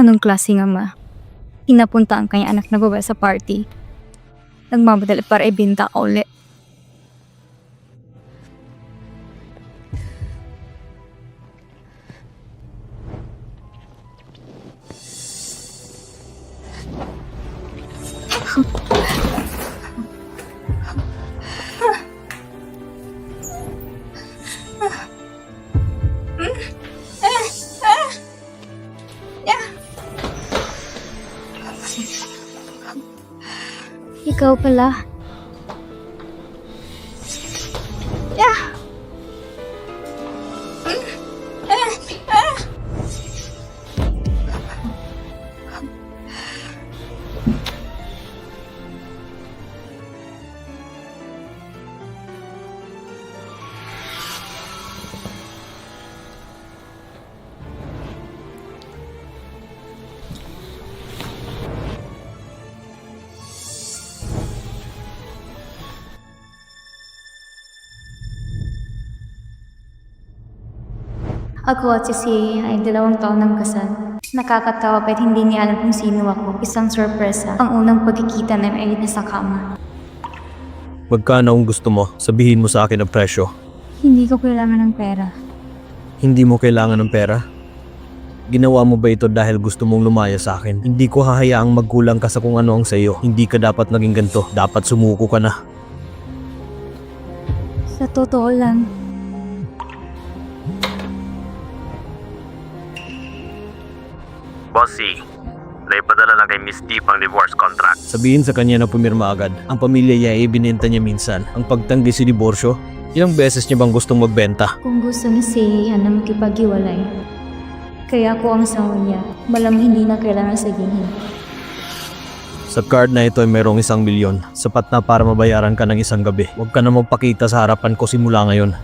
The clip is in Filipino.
Anong klaseng ama? Pinapunta ang kanyang anak na babae sa party. Nagmamadali para ibinta ka uli. Ikaw pala. Ako at si Sia ay dalawang taon ng kasal. Nakakatawa kahit hindi niya alam kung sino ako. Isang sorpresa. Ang unang pagkikita namin ay nasa kama. Magkano ang gusto mo? Sabihin mo sa akin ang presyo. Hindi ko kailangan ng pera. Hindi mo kailangan ng pera? Ginawa mo ba ito dahil gusto mong lumaya sa akin? Hindi ko hahayaang magkulang ka sa kung ano ang sayo. Hindi ka dapat naging ganito. Dapat sumuko ka na. Sa totoo lang, Bossy, naipadala na kay Miss Deep ang divorce contract. Sabihin sa kanya na pumirma agad. Ang pamilya niya ay binenta niya minsan. Ang pagtanggi si diborsyo, ilang beses niya bang gustong magbenta? kung gusto ni Sia na makipag-iwalay, kaya ako ang sawa niya. Malam hindi na kailangan sabihin. Sa card na ito ay merong isang milyon. Sapat na para mabayaran ka ng isang gabi. Huwag ka na magpakita sa harapan ko simula ngayon.